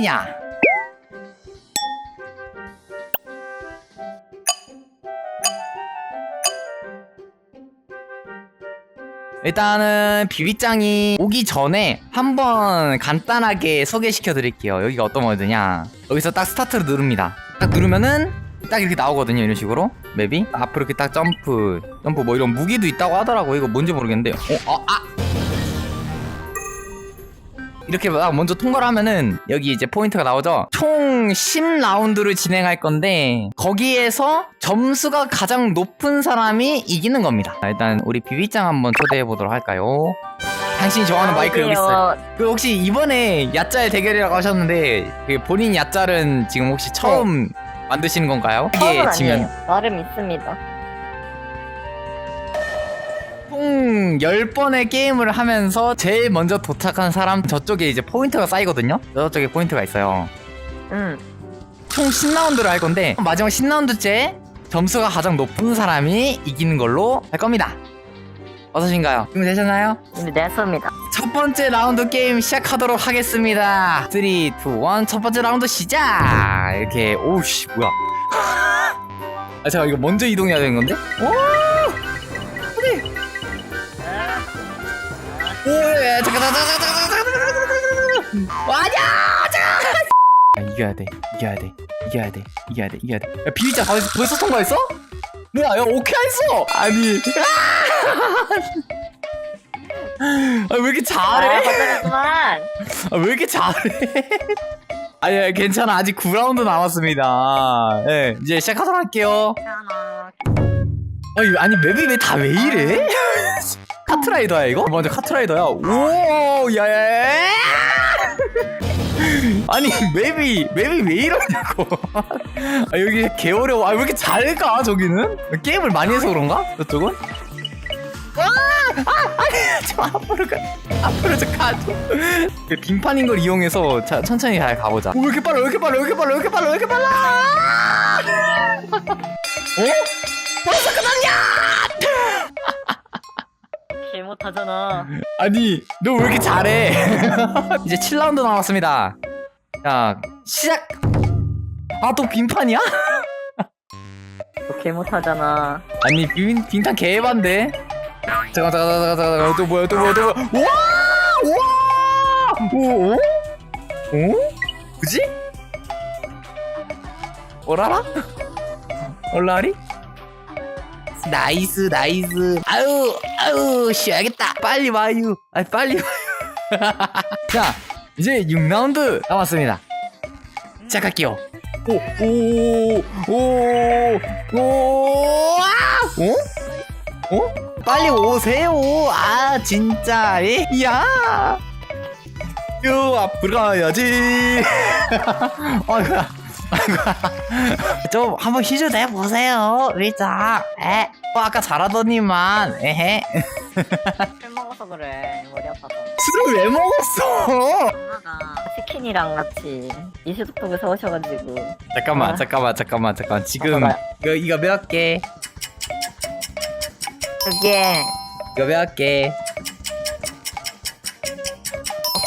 말이냐 일단은 비비짱이 오기 전에 한번 간단하게 소개시켜 드릴게요 여기가 어떤 모드냐 여기서 딱 스타트를 누릅니다 딱 누르면은 딱 이렇게 나오거든요 이런 식으로 맵이 앞으로 이렇게 딱 점프 점프 뭐 이런 무기도 있다고 하더라고 이거 뭔지 모르겠는데 어? 어? 아! 이렇게 막 먼저 통과를 하면은 여기 이제 포인트가 나오죠 총 10라운드를 진행할 건데 거기에서 점수가 가장 높은 사람이 이기는 겁니다 자, 일단 우리 비비짱 한번 초대해 보도록 할까요 당신이 좋아하는 마이크 여기 있어요 그 혹시 이번에 야짤 대결이라고 하셨는데 그 본인 야짤은 지금 혹시 처음 만드시는 건가요? 처음은 아니에요. 나름 있습니다. 총 10번의 게임을 하면서 제일 먼저 도착한 사람 저쪽에 이제 포인트가 쌓이거든요? 저쪽에 포인트가 있어요. 응. 총 10라운드를 할 건데 마지막 10라운드째 점수가 가장 높은 사람이 이기는 걸로 할 겁니다. 어떠신가요? 준비되셨나요? 이제 내습니다. 첫 번째 라운드 게임 시작하도록 하겠습니다. 3, 2, 1. 첫 번째 라운드 시작! 이렇게, 오우씨, 뭐야. 아, 잠깐, 이거 먼저 이동해야 되는 건데? 오! 잠깐 잠깐 잠깐 잠깐 잠깐 와냐 잠깐 야, 이겨야 돼 이겨야 돼 이겨야 돼 이겨야 돼 이겨야 돼야 비비자 벌써, 벌써 통과했어? 뭐야 야 오케이 했어. 아니. 아왜 이렇게 잘해? 아, 아, 왜 이렇게 잘해? 아니 아니, 괜찮아. 아직 9라운드 남았습니다. 예 이제 시작하도록 할게요. 괜찮아. 아니 아니 맵이 왜 다 왜 이래? 카트라이더야, 이거? 먼저 카트라이더야. 오, 야야야! 아니, 맵이, 맵이 왜 이러냐고. 아, 여기 개 어려워. 아, 왜 이렇게 잘 가, 저기는? 게임을 많이 해서 그런가? 저쪽은? 와! 아, 저 앞으로 가. 앞으로 좀 가줘. 그 빙판인 걸 이용해서 자, 천천히 잘 가보자. 오, 왜 이렇게 빨라, 왜 이렇게 빨라, 왜 이렇게 빨라, 왜 이렇게 빨라, 왜 이렇게 빨라! 어? 벌써 끝났냐? 개 못하잖아. 아니, 너 왜 이렇게 잘해? 이제 7라운드 남았습니다. 자, 시작! 아, 또 빙판이야? 개 못하잖아. 아니, 빙, 빙탄 개반데? 잠깐, 잠깐, 잠깐, 잠깐, 잠깐, 또 뭐야, 또 뭐야, 또 뭐야. 와! 와! 오, 오? 오? 그지? 오라라? 올라리? 나이스, 나이스. 아유, 아유, 쉬어야겠다. 빨리 와요. 아, 빨리 와요. 자, 이제 6라운드 남았습니다. 시작할게요. 오, 오, 오, 오, 아! 어? 어? 빨리 오세요. 아, 진짜. 에? 야. 요, 앞으로 가야지. 아이고야. 아이고야. 좀 한번 휴즈 내보세요. 리자. 에? 어, 아까 잘하더니만. 에헤. 술 먹어서 그래. 머리 아파서. 술을 왜 먹었어? 엄마가 치킨이랑 같이 이슈톡톡에서 오셔가지고. 잠깐만, 아. 잠깐만, 잠깐만, 잠깐만. 지금 잠깐만. 이거 이거 몇 개? 그게 이거 몇 개?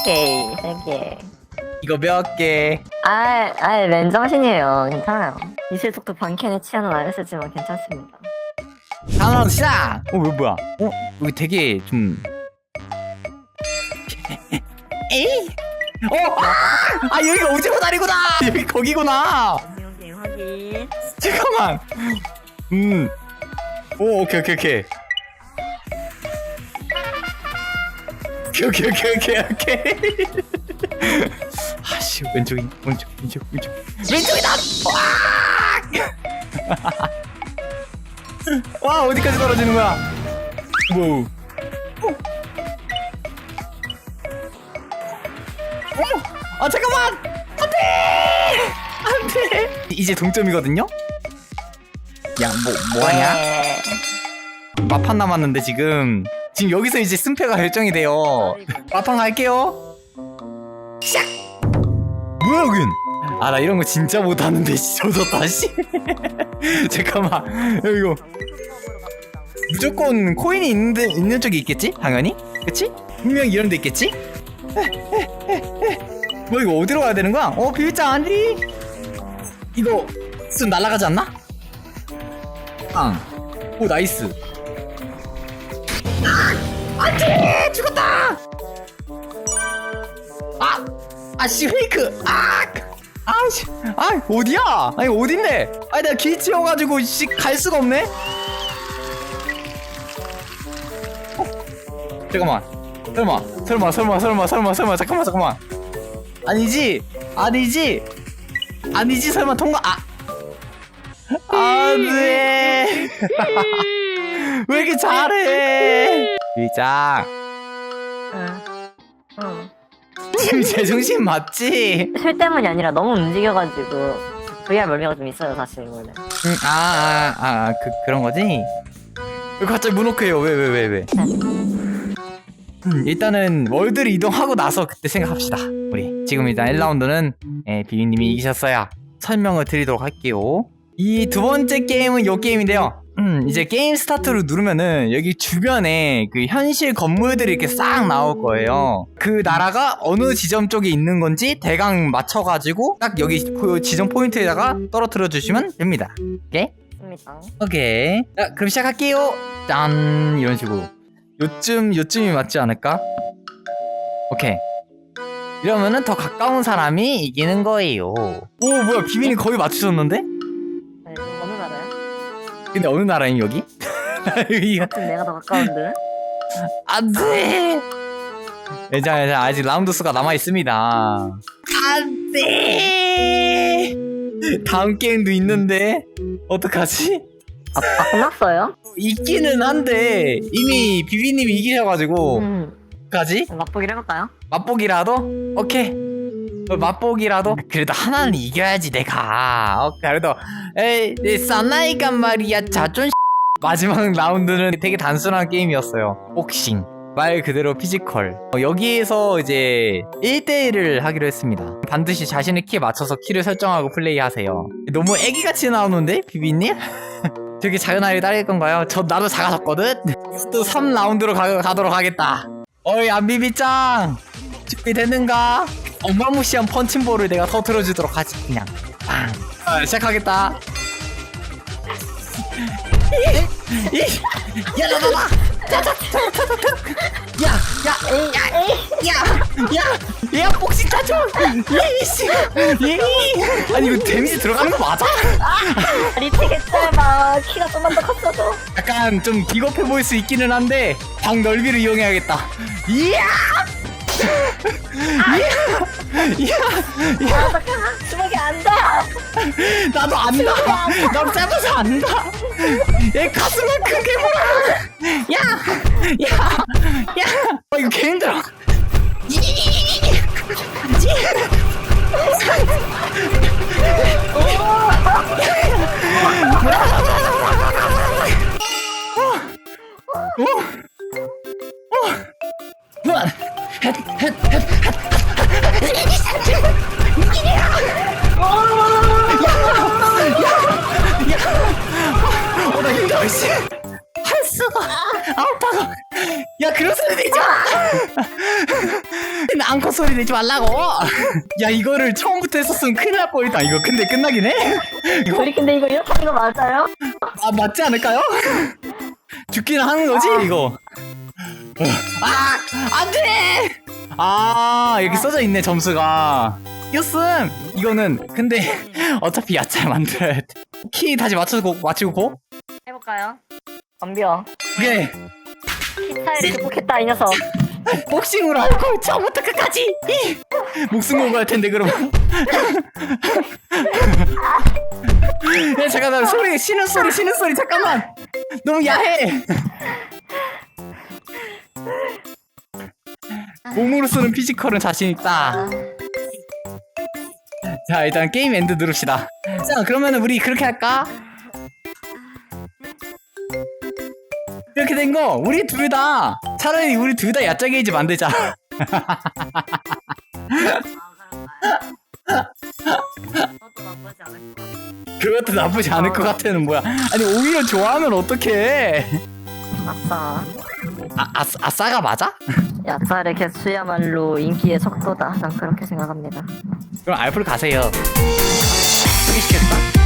오케이 세 개. 이거 몇 개? 아, 아, 맨정신이에요. 괜찮아요. 이슈톡톡 반캔에 취하는 아저씨지만 괜찮습니다. 다음 라운드 시작! 어, 왜 뭐야? 어? 여기 되게 좀 에이! 어! 아! 아 여기가 오징어 다리구나! 여기 거기구나! 확인. 잠깐만! 음. 오, 오케이, 오케이, 오케이. 오케이, 오케이, 오케이, 오케이, 오케이. 아씨, 왼쪽이, 왼쪽, 왼쪽, 왼쪽. 왼쪽이다! 와! 와, 어디까지 떨어지는 거야? 뭐? 어? 아, 잠깐만! 안 돼! 안 돼! 이제 동점이거든요? 야, 뭐, 뭐하냐? 네. 마판 남았는데 지금 지금 여기서 이제 승패가 결정이 돼요 마판 갈게요 시작 뭐야 여긴 아 나 이런 거 진짜 못하는데 씨, 저도 다시 잠깐만 야, 이거 무조건 코인이 있는, 데, 있는 쪽이 있겠지 당연히 그치? 분명히 이런 데 있겠지 뭐 이거 어디로 가야 되는 거야? 어 비밀장 아니? 이거 쓱 날아가지 않나? 빵. 오 나이스. 아! 안돼 죽었다. 아, 아씨 페이크. 아, 아씨, 아 어디야? 아니 어딘데? 아니 내가 길 치여가지고 씨갈 수가 없네. 잠깐만. 설마, 설마, 설마, 설마, 설마, 설마, 잠깐만, 잠깐만. 아니지, 아니지, 아니지, 설마 통과. 아, 안돼. 왜 이렇게 잘해? 일장, 응. 응. 지금 제정신 맞지? 술 때문이 아니라 너무 움직여가지고 VR 멀미가 좀 있어요 사실 원래. 응, 아, 아, 아, 아, 그 그런 거지? 왜 갑자기 문호크해요? 왜, 왜, 왜, 왜? 음, 일단은 월드를 이동하고 나서 그때 생각합시다. 우리 지금 일단 1라운드는 예, 비비님이 이기셨어요. 설명을 드리도록 할게요. 이 두 번째 게임은 요 게임인데요. 음, 이제 게임 스타트를 누르면은 여기 주변에 그 현실 건물들이 이렇게 싹 나올 거예요. 그 나라가 어느 지점 쪽에 있는 건지 대강 맞춰가지고 딱 여기 그 지점 포인트에다가 떨어뜨려 주시면 됩니다. 오케이? 오케이. 자, 그럼 시작할게요. 짠 이런 식으로. 요쯤 요쯤이 맞지 않을까? 오케이. 이러면은 더 가까운 사람이 이기는 거예요. 오 뭐야 비빈이 거의 맞추셨는데? 네, 좀 어느 나라야? 근데 어느 나라임 여기? 여기가 같은 내가 더 가까운데. 안돼. 예자 예자 아직 라운드 수가 남아 있습니다. 안돼. 다음 게임도 있는데 어떡하지? 아, 아 끝났어요? 있기는 한데 이미 비비님이 이기셔가지고 음. 까지? 맛보기를 해볼까요? 맛보기라도? 오케이. 어, 맛보기라도? 그래도 하나는 이겨야지 내가. 어, 그래도. 에이 내 사나이가 말이야 자존 마지막 라운드는 되게 단순한 게임이었어요. 복싱. 말 그대로 피지컬. 어, 여기에서 이제 1대1을 하기로 했습니다. 반드시 자신의 키에 맞춰서 키를 설정하고 플레이하세요. 너무 애기같이 나오는데 비비님? 되게 작은 아이를 따를 건가요? 저 나도 작아졌거든? 또 3라운드로 가, 가도록 하겠다. 어이 안비비짱 준비됐는가? 어마무시한 펀칭볼을 내가 터트려주도록 하지 그냥. 빵. 아, 시작하겠다. 야 나봐봐 야야야야 야야 복싱 타죠 예이씨 예 아니 이거 데미지 들어가는 거 맞아? 리텍 짧아. 키가 좀만 더 컸어도. 약간 좀 비겁해 보일 수 있기는 한데 방 넓이를 이용해야겠다 이야 이야 아 잠깐. 주먹이 안 닿아. 나도 안다. 나도 짧아서 안다. 얘 가슴을 크게 보라. 야, 야, 야. 어, 이거 개 힘들어. 어, 나 힘들어, 씨. 할 수가. 아파가. 야, 그런 소리 내지 마. 나 앙컷 소리 내지 말라고. 야, 이거를 처음부터 했었으면 큰일 날 뻔했다. 이거 근데 끝나긴 해. 이거 우리 근데 이거 이렇게 하는 거 맞아요? 아, 맞지 않을까요? 죽기는 하는 거지, 이거. 아, 안 돼! 아, 여기 써져 있네, 점수가. 이겼음! 이거는, 근데, 어차피 야채 만들어야 돼. 키 다시 맞춰서 고, 맞추고 고? 해볼까요? 덤벼. 오케이. 키 차이를 극복했다 이 녀석. 복싱으로 알고 처음부터 끝까지! 이! 목숨 걸고 할 텐데, 그럼. 야, 잠깐, 나 소리, 쉬는 소리, 쉬는 소리, 잠깐만! 너무 야해! 몸으로 쓰는 피지컬은 자신 있다. 자, 일단 게임 엔드 누릅시다. 자, 그러면 우리 그렇게 할까? 이렇게 된 거, 우리 둘 다, 차라리 우리 둘 다 야짜 게이지 만들자. 그것도 나쁘지 않을 것 같아. 그것도 나쁘지 않을 것 같아는 뭐야. 아니, 오히려 좋아하면 어떡해. 아싸. 아, 아, 아싸가 맞아? 약살의 개수야말로 인기의 속도다. 난 그렇게 생각합니다. 그럼 알프를 가세요. 소개시켰다?